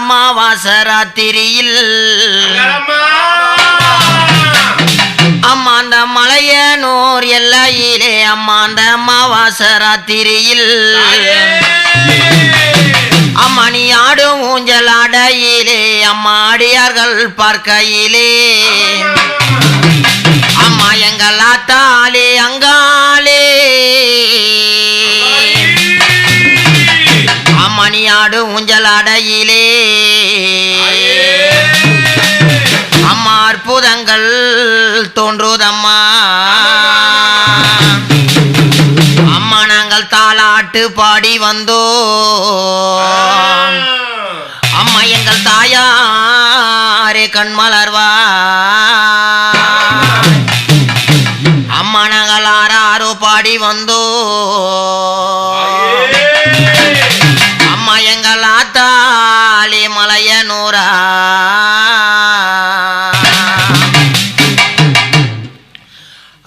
அம்மாவாச ராத்திரியில் அம்மாந்த மலையனூர் எல்லையிலே அம்மாந்த அம்மாவாச ராத்திரியில் அம்மணி ஆடும் ஊஞ்சல் அடையிலே அம்மா அடியார்கள் பார்க்கையிலே. அம்மா எங்கள் ஆத்தாலே அங்காலே ஆடு ஊஞ்சலாடையிலே ஊஞ்சல் அடையிலே அம்மா அற்புதங்கள் தோன்றுதம்மா. அம்மா நாங்கள் தாளாட்டு பாடி வந்தோ அம்மா எங்கள் தாயாரே கண்மலர்வா அம்மா நாங்கள் ஆறாரோ பாடி வந்தோ எங்கள் ஆத்தாளி நூறா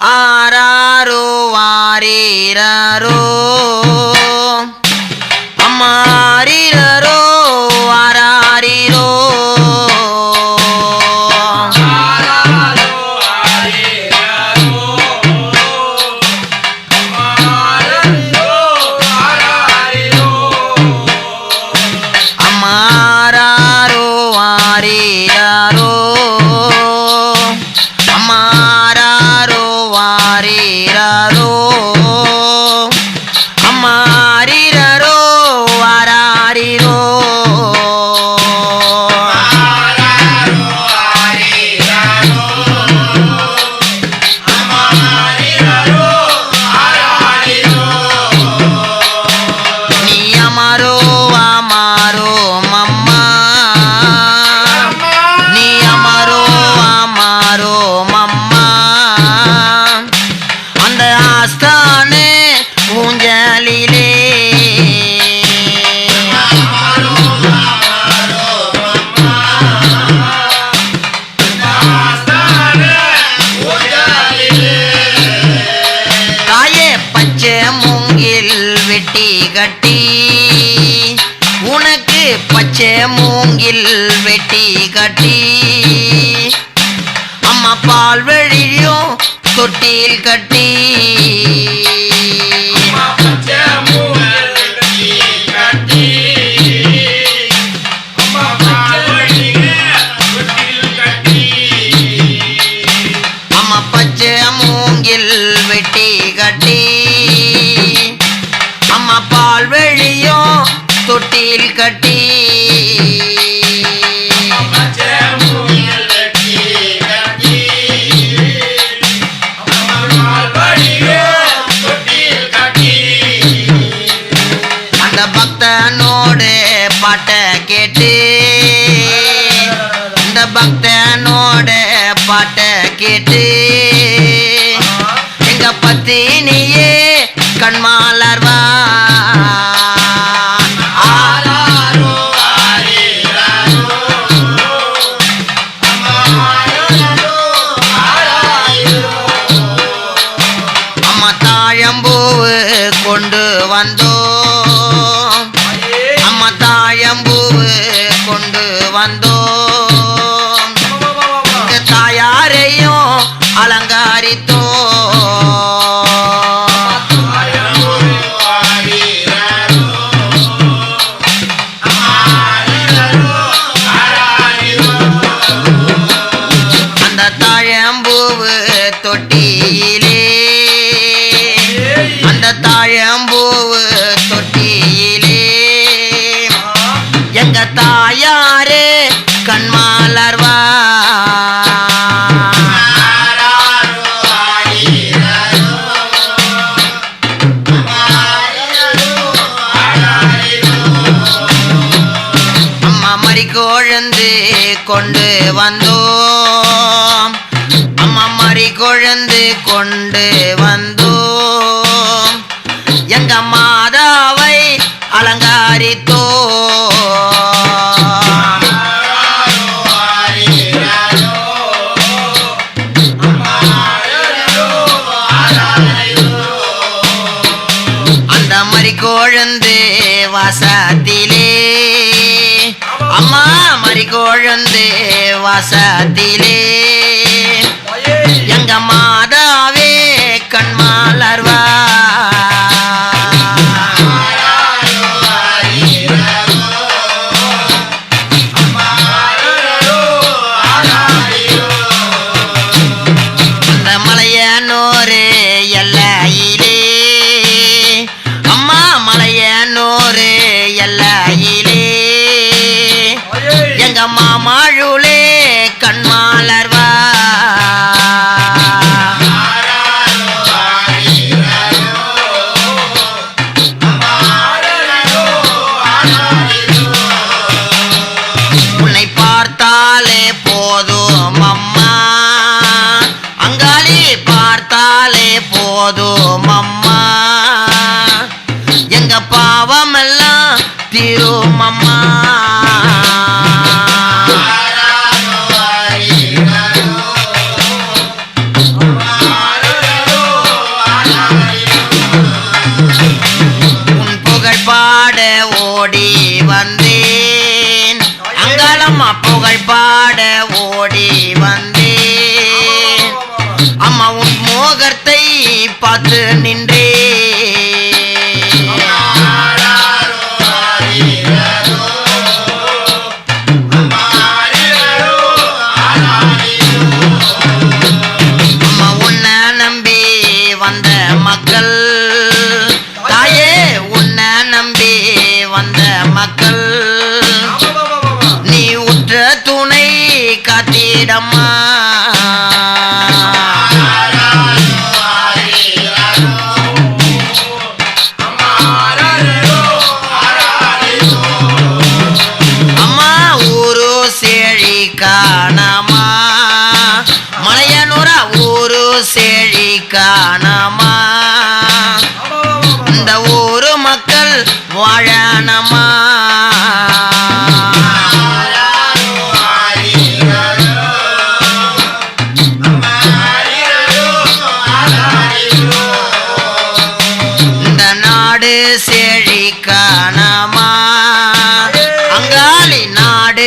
ஆராரோ வாரீரோ ஆஸ்தானே ஊஞ்சலிலே தாயே பச்சை மூங்கில் வெட்டி கட்டி உனக்கு பச்சை மூங்கில் வெட்டி கட்டி. அம்மா பால் வெளியும் தொட்டியில் கட்டி. அம்மா பச்சை மூங்கில் வெட்டி கட்டி. அம்மா பால் வெளியோ தொட்டியில் கட்டி. தாழம்பூவு கொண்டு வந்தோம். அம்மா தாழம்பூவு கொண்டு வந்தோம். தாயாரையும் அலங்காரித்தோம். அந்த தாழம்பூவு தொட்டியிலே அந்த தாயம்பூவு தொட்டியிலே. எங்க தாயாரே கண்மாலர்வா அம்மா மறி கொழுந்து கொண்டு வந்தோம். அம்மா மறி கொழுந்து கொண்டு வந்தோம். எங்க மாதாவை அலங்காரித்தோ. அந்த மறி கோழந்து வாசத்திலே. அம்மா மறி கோழந்து வாசத்திலே. பாட ஓடி வந்தேன். அம்மா உன் மோகத்தை பார்த்து நின்றே காத்திடம்மா அம்மா ஊரு செழி காணமா? மலையனூரா ஊரு செழி காணமா? இந்த ஊரு மக்கள் வாழனமா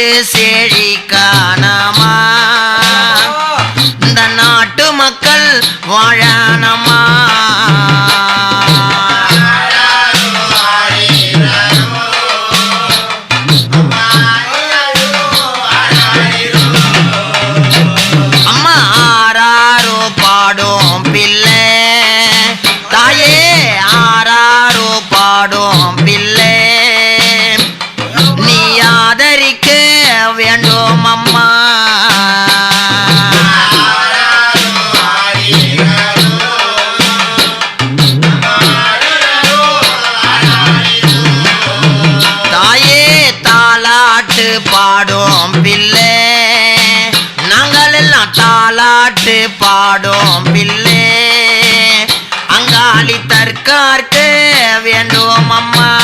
நாடு செழிக்கானமா இந்த நாட்டு மக்கள் வாழனமா? பாட்டு பாடும் பிள்ளே. அங்காளி தற்கார்க்க வேண்டும் அம்மா.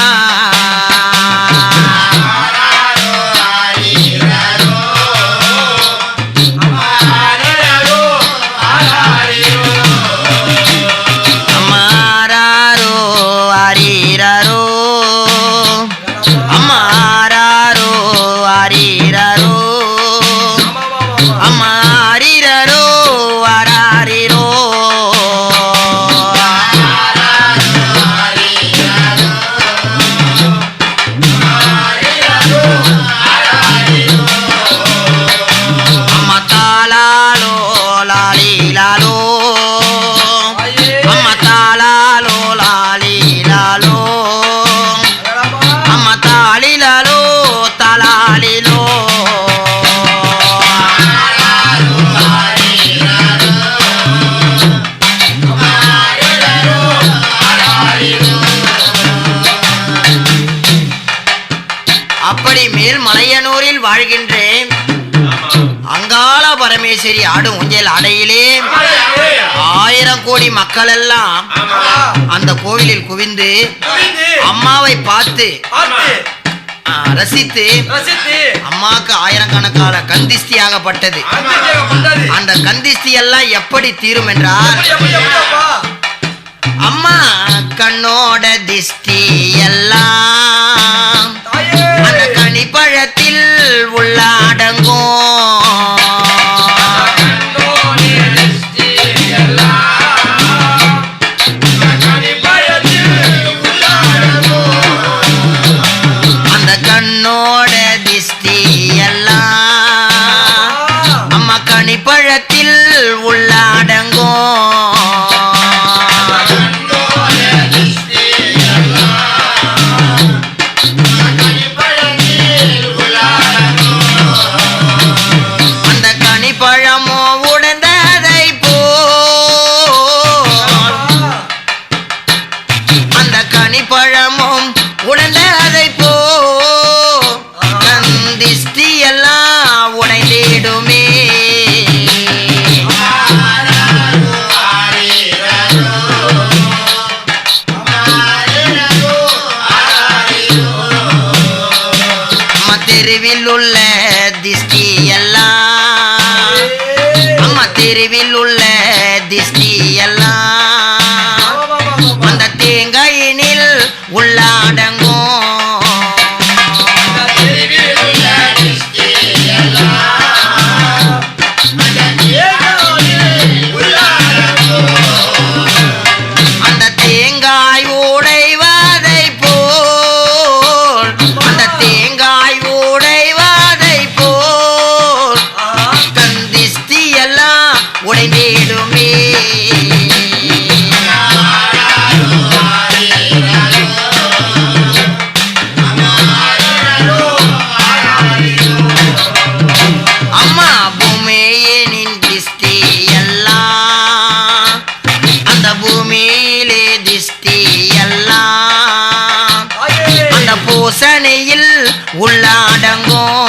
அப்படி மேல் மலையனூரில் வாழ்கின்றேன். அங்காள பரமேஸ்வரி ஆடும் ஊஞ்சல் அடையிலே ஆயிரம் கோடி மக்கள் எல்லாம் அந்த கோவிலில் குவிந்து அம்மாவை பார்த்து ரசித்து அம்மாவுக்கு ஆயிரக்கணக்கான கந்திஸ்தி ஆகப்பட்டது அந்த கந்திஸ்தி எல்லாம் எப்படி தீரும் என்றால் அம்மா கண்ணோட திஸ்தி எல்லாம் தெருவில் உள்ள திஷ்டி எல்லாம் அம்மா தெருவில் உள்ள யோசனையில் உள்ளாடங்கும்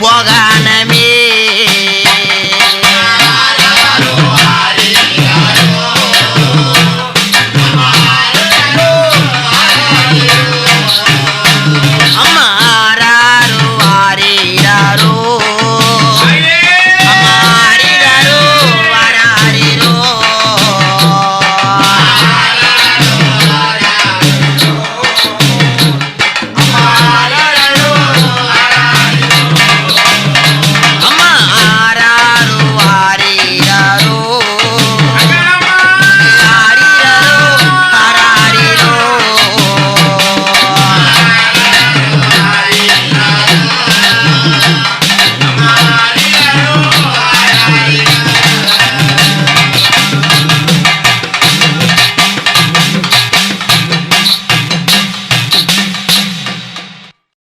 போகான